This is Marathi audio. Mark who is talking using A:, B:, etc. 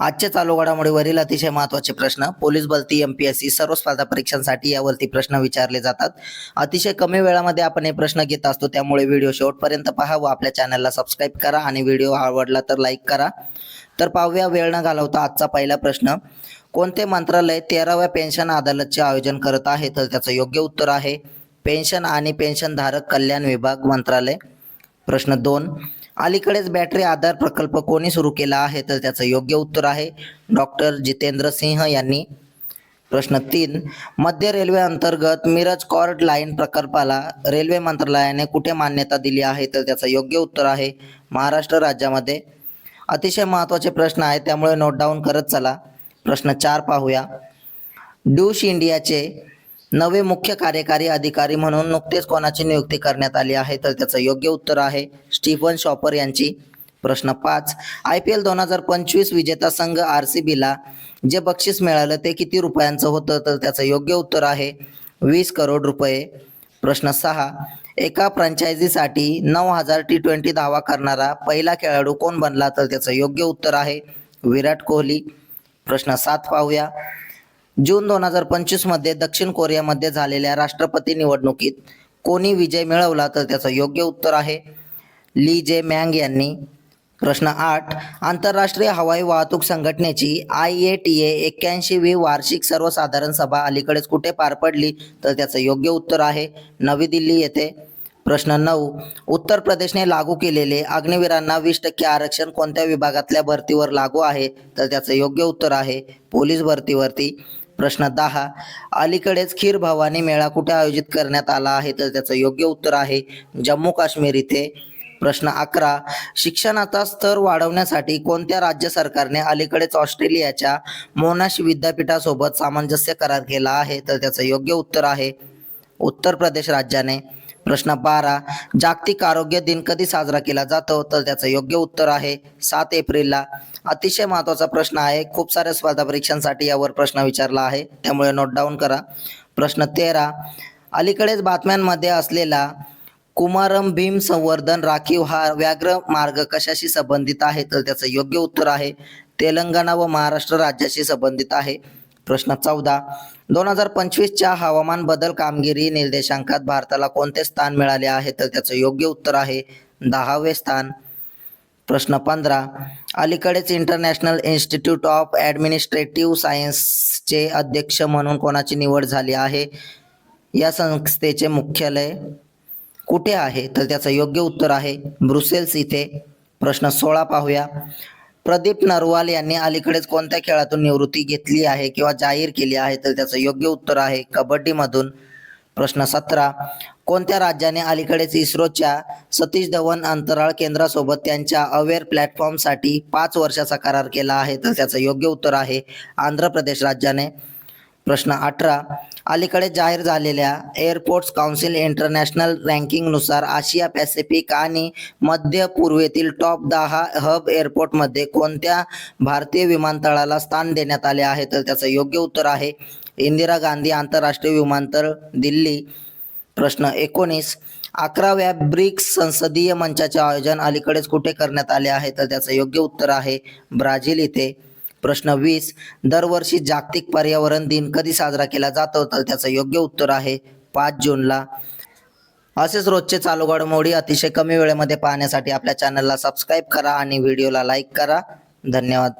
A: आजच्या चालू घडामोडीवरील अतिशय महत्त्वाचे प्रश्न पोलीस भरती एम पी एस सी सर्व स्पर्धा परीक्षांसाठी यावरती प्रश्न विचारले जातात. अतिशय कमी वेळामध्ये आपण हे प्रश्न घेत असतो त्यामुळे व्हिडिओ शेवटपर्यंत पहा व आपल्या चॅनलला सबस्क्राईब करा आणि व्हिडिओ आवडला तर लाईक करा. तर पाहूया वेळ न घालवता आजचा पहिला प्रश्न. कोणते मंत्रालय तेराव्या पेन्शन अदालतचे आयोजन करत आहे? तर त्याचं योग्य उत्तर आहे पेन्शन आणि पेन्शनधारक कल्याण विभाग मंत्रालय. प्रश्न दोन अलीकडेच बॅटरी आधार प्रकल्प कोणी सुरू केला आहे तर त्याचं योग्य उत्तर आहे. डॉक्टर जितेंद्र सिंह यांनी प्रश्न तीन मध्य रेल्वे अंतर्गत मिरज कॉर्ड लाईन प्रकल्पाला रेल्वे मंत्रालयाने कुठे मान्यता दिली आहे तर त्याचं योग्य उत्तर आहे महाराष्ट्र राज्यामध्ये. अतिशय महत्त्वाचे प्रश्न आहेत त्यामुळे नोट डाऊन करत चला. प्रश्न चार पाहूया. ड्यूश इंडियाचे नवे मुख्य कार्यकारी अधिकारी म्हणून नुकतेच कोणाची नियुक्ती करण्यात आली आहे तर त्याचं योग्य उत्तर आहे स्टीफन शॉपर यांची. प्रश्न पाच. आय पी एल दोन हजार पंचवीस विजेता संघ आर सी बीला जे बक्षीस मिळालं ते किती रुपयांचं होतं तर त्याचं योग्य उत्तर आहे वीस करोड रुपये. प्रश्न सहा. एका फ्रँचायझीसाठी नऊ हजार टी ट्वेंटी दावा करणारा पहिला खेळाडू कोण बनला तर त्याचं योग्य उत्तर आहे विराट कोहली. प्रश्न सात पाहूया. जून दोन हजार पंचवीसमध्ये दक्षिण कोरियामध्ये झालेल्या राष्ट्रपती निवडणुकीत कोणी विजय मिळवला तर त्याचं योग्य उत्तर आहे. ली जे मँग यांनी. प्रश्न आठ आंतरराष्ट्रीय हवाई वाहतूक संघटनेची आय ए टी ए एक्क्याऐंशीवी वार्षिक सर्वसाधारण सभा अलीकडेच कुठे पार पडली तर त्याचं योग्य उत्तर आहे नवी दिल्ली येथे. प्रश्न नऊ उत्तर प्रदेशने लागू केलेले अग्निवीरांना वीस टक्के आरक्षण कोणत्या विभागातल्या भरतीवर लागू आहे? तर त्याचं योग्य उत्तर आहे पोलीस भरतीवरती. प्रश्न दहा. अलीकडेच खीर भवानी मेळा कुठे आयोजित करण्यात आला आहे? तर त्याचं योग्य उत्तर आहे जम्मू काश्मीर इथे. प्रश्न अकरा. शिक्षणाचा स्तर वाढवण्यासाठी कोणत्या राज्य सरकारने अलीकडेच ऑस्ट्रेलियाच्या मोनाश विद्यापीठासोबत सामंजस्य करार केला आहे? तर त्याचं योग्य उत्तर आहे उत्तर प्रदेश राज्याने. प्रश्न बारा. जागतिक आरोग्य दिन कधी साजरा केला जातो? तर त्याचं योग्य उत्तर आहे सात एप्रिलला. अतिशय महत्त्वाचा प्रश्न आहे. खूप साऱ्या स्पर्धा परीक्षांसाठी यावर प्रश्न विचारला आहे. त्यामुळे नोट डाऊन करा. प्रश्न तेरा. अलीकडेच बातम्यांमध्ये असलेला कुमारम भीम संवर्धन राखीव हा व्याघ्र मार्ग कशाशी संबंधित आहे? तर त्याचं योग्य उत्तर आहे तेलंगणा व महाराष्ट्र राज्याशी संबंधित आहे. प्रश्न चौदा. दोन हजार पंचवीसच्या हवामान बदल कामगिरी निर्देशांकात भारताला कोणते स्थान मिळाले आहे तर त्याचं योग्य उत्तर आहे दहावे स्थान. प्रश्न पंधरा. अलीकडेच इंटरनॅशनल इन्स्टिट्यूट ऑफ ॲडमिनिस्ट्रेटिव्ह सायन्सचे अध्यक्ष म्हणून कोणाची निवड झाली आहे? या संस्थेचे मुख्यालय कुठे आहे? तर त्याचं योग्य उत्तर आहे ब्रुसेल्स इथे. प्रश्न सोळा पाहूया. प्रदीप नरवाल यांनी अलीकडेच कोणत्या खेळातून निवृत्ती घेतली आहे किंवा जाहीर केली आहे तर त्याचं योग्य उत्तर आहे कबड्डीमधून. प्रश्न सतरा. कोणत्या राज्याने अलीकडेच इस्रोच्या सतीश धवन अंतराळ केंद्रासोबत त्यांच्या अवेअर प्लॅटफॉर्मसाठी पाच वर्षाचा करार केला आहे? तर त्याचं योग्य उत्तर आहे आंध्र प्रदेश राज्याने. प्रश्न अठरा. अलीकडे जाहीर झालेल्या एअरपोर्ट्स काउन्सिल इंटरनॅशनल रँकिंगनुसार आशिया पॅसिफिक आणि मध्य पूर्वेतील टॉप दहा हब एअरपोर्टमध्ये कोणत्या भारतीय विमानतळाला स्थान देण्यात आले आहे? तर त्याचं योग्य उत्तर आहे इंदिरा गांधी आंतरराष्ट्रीय विमानतळ दिल्ली. प्रश्न एकोणीस. अकराव्या ब्रिक्स संसदीय मंचाचे आयोजन अलीकडेच कुठे करण्यात आले आहे? तर त्याचं योग्य उत्तर आहे ब्राझील इथे. प्रश्न वीस. दरवर्षी जागतिक पर्यावरण दिन कधी साजरा केला जातो? तर त्याचं योग्य उत्तर आहे पाच जूनला. असेच रोजचे चालू घडामोडी अतिशय कमी वेळेमध्ये पाहण्यासाठी आपल्या चॅनलला सबस्क्राईब करा आणि व्हिडिओला लाईक करा. धन्यवाद.